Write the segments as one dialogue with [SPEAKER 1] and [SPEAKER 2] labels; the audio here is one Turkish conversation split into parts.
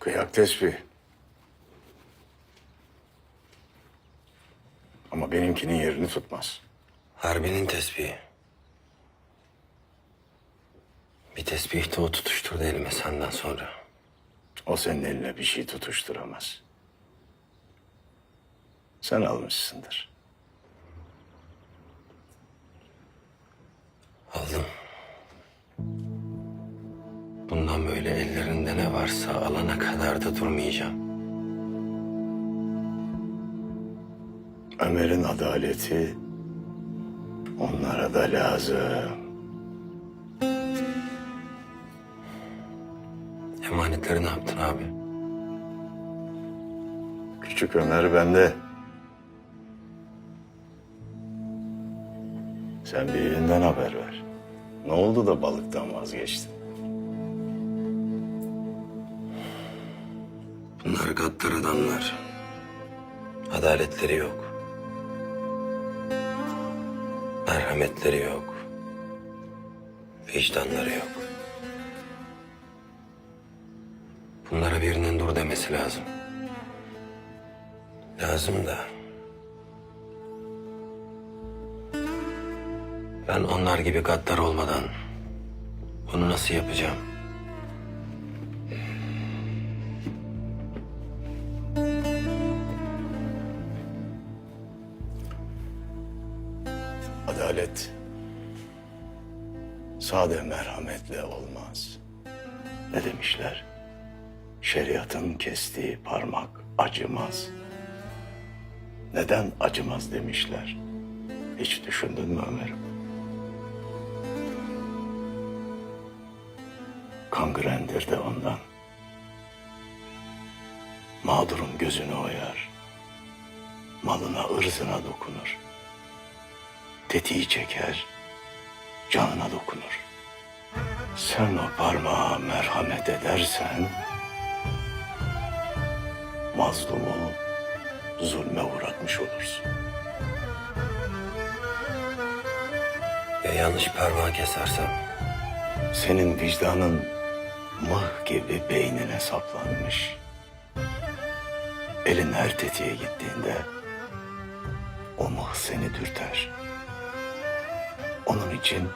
[SPEAKER 1] Kıyak tespih. Ama benimkinin yerini tutmaz.
[SPEAKER 2] Harbinin tesbihi. Bir tesbih de o tutuşturdu elime senden sonra.
[SPEAKER 1] O senin eline bir şey tutuşturamaz. Sen almışsındır.
[SPEAKER 2] Aldım. Bundan böyle ellerinde varsa alana kadar da durmayacağım.
[SPEAKER 1] Ömer'in adaleti onlara da lazım.
[SPEAKER 2] Emanetleri ne yaptın abi?
[SPEAKER 1] Küçük Ömer bende. Sen birinden haber ver. Ne oldu da balıktan vazgeçtin?
[SPEAKER 2] Bunlar gaddar adamlar. Adaletleri yok. Merhametleri yok. Vicdanları yok. Bunlara birinin dur demesi lazım. Lazım da. Ben onlar gibi gaddar olmadan bunu nasıl yapacağım?
[SPEAKER 1] Adalet sade merhametle olmaz. Ne demişler? Şeriatın kestiği parmak acımaz. Neden acımaz demişler? Hiç düşündün mü Ömer'im? Kangrendir de ondan. Mağdurun gözünü oyar. Malına, ırzına dokunur tetiği çeker, canına dokunur. Sen o parmağa merhamet edersen, mazlumu zulme uğratmış olursun.
[SPEAKER 2] Ya yanlış parmağı kesersem?
[SPEAKER 1] Senin vicdanın mıh gibi beynine saplanmış. Elin her tetiğe gittiğinde o mıh seni dürter. Onun için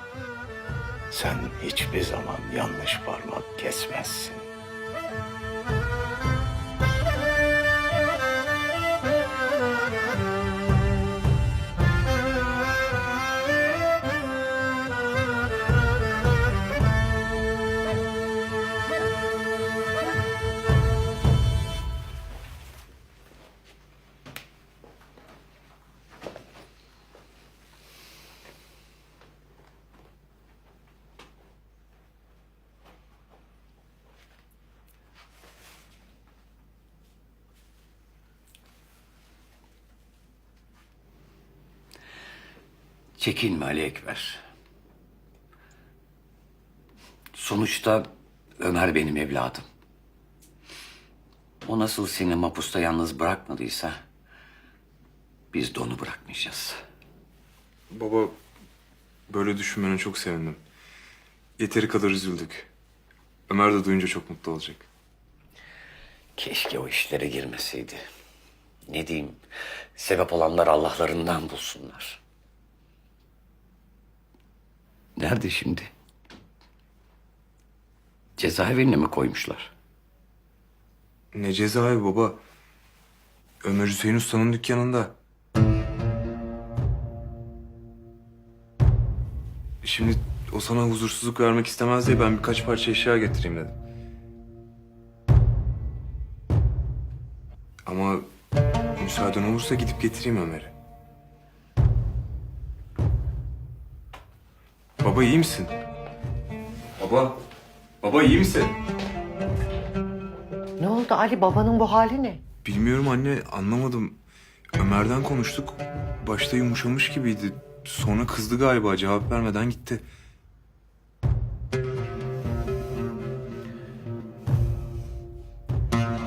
[SPEAKER 1] sen hiçbir zaman yanlış parmak kesmezsin.
[SPEAKER 3] Çekinme Ali Ekber. Sonuçta Ömer benim evladım. O nasıl seni mapusta yalnız bırakmadıysa biz de onu bırakmayacağız.
[SPEAKER 4] Baba böyle düşünmene çok sevindim. Yeteri kadar üzüldük. Ömer de duyunca çok mutlu olacak.
[SPEAKER 3] Keşke o işlere girmeseydi. Ne diyeyim, sebep olanlar Allah'larından bulsunlar. Nerede şimdi? Cezaevine mi koymuşlar?
[SPEAKER 4] Ne cezaevi baba. Ömer Hüseyin Usta'nın dükkanında. Şimdi o sana huzursuzluk vermek istemez diye ben birkaç parça eşya getireyim dedim. Ama müsaaden olursa gidip getireyim Ömer'i. Baba iyi misin? Baba. Baba iyi misin?
[SPEAKER 5] Ne oldu Ali babanın bu hali ne?
[SPEAKER 4] Bilmiyorum anne anlamadım. Ömer'den konuştuk. Başta yumuşamış gibiydi. Sonra kızdı galiba cevap vermeden gitti.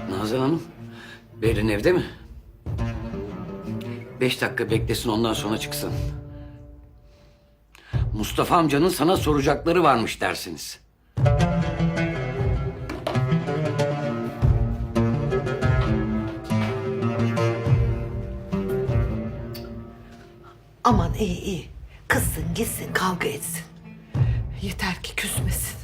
[SPEAKER 3] Nazan Hanım, Berin evde mi? Beş dakika beklesin ondan sonra çıksın. Mustafa amcanın sana soracakları varmış dersiniz.
[SPEAKER 5] Aman iyi iyi. Kızsın gitsin kavga etsin. Yeter ki küsmesin.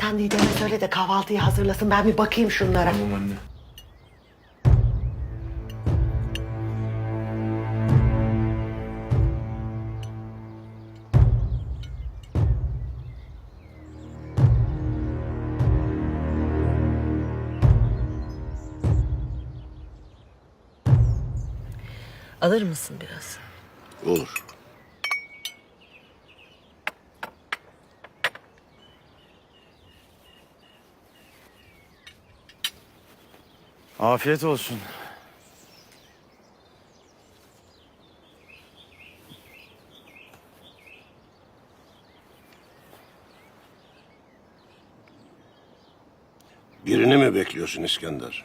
[SPEAKER 5] Sen Didem'e söyle de kahvaltıyı hazırlasın. Ben bir bakayım şunlara.
[SPEAKER 4] Tamam anne.
[SPEAKER 5] Alır mısın biraz?
[SPEAKER 6] Olur.
[SPEAKER 7] Afiyet olsun.
[SPEAKER 6] Birini mi bekliyorsun İskender?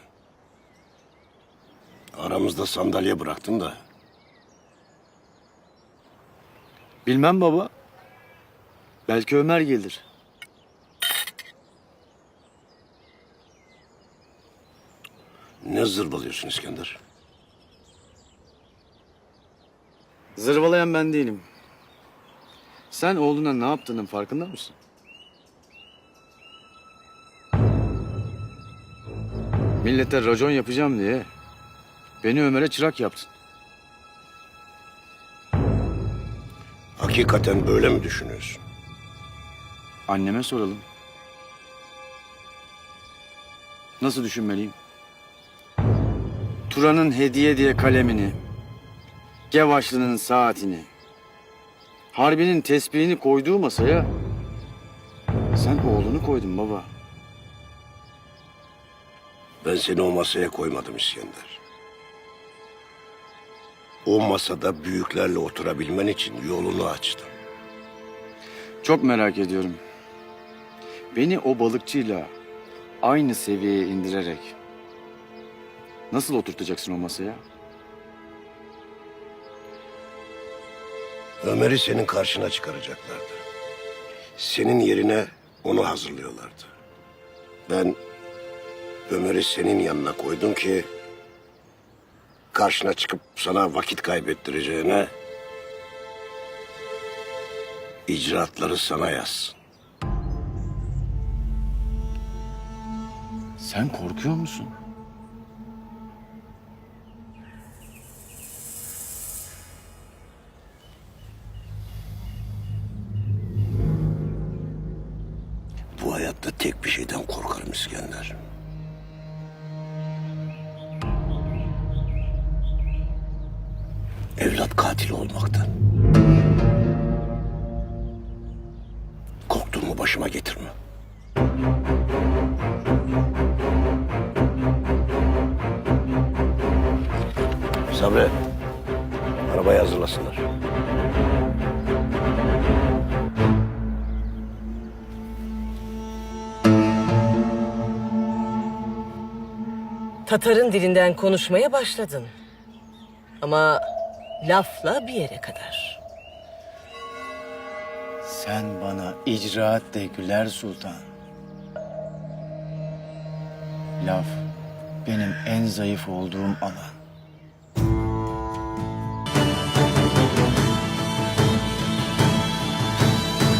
[SPEAKER 6] Aramızda sandalye bıraktın da.
[SPEAKER 7] Bilmem baba. Belki Ömer gelir.
[SPEAKER 6] Ne zırvalıyorsun İskender?
[SPEAKER 7] Zırvalayan ben değilim. Sen oğluna ne yaptığının farkında mısın? Millete racon yapacağım diye beni Ömer'e çırak yaptın.
[SPEAKER 6] Hakikaten böyle mi düşünüyorsun?
[SPEAKER 7] Anneme soralım. Nasıl düşünmeliyim? Turan'ın hediye diye kalemini, Gevaşlı'nın saatini, Harbi'nin tesbihini koyduğu masaya sen oğlunu koydun baba.
[SPEAKER 6] Ben seni o masaya koymadım İskender. O masada büyüklerle oturabilmen için yolunu açtım.
[SPEAKER 7] Çok merak ediyorum. Beni o balıkçıyla aynı seviyeye indirerek nasıl oturtacaksın o masaya?
[SPEAKER 6] Ömer'i senin karşına çıkaracaklardı. Senin yerine onu hazırlıyorlardı. Ben Ömer'i senin yanına koydum ki karşına çıkıp sana vakit kaybettireceğine icraatları sana yazsın.
[SPEAKER 7] Sen korkuyor musun?
[SPEAKER 6] Evlat katili olmaktan. Korktuğumu başıma getirme. Sabri, arabayı hazırlasınlar.
[SPEAKER 8] Tatar'ın dilinden konuşmaya başladın. Ama lafla bir yere kadar.
[SPEAKER 7] Sen bana icraat de Güler Sultan. Laf benim en zayıf olduğum alan.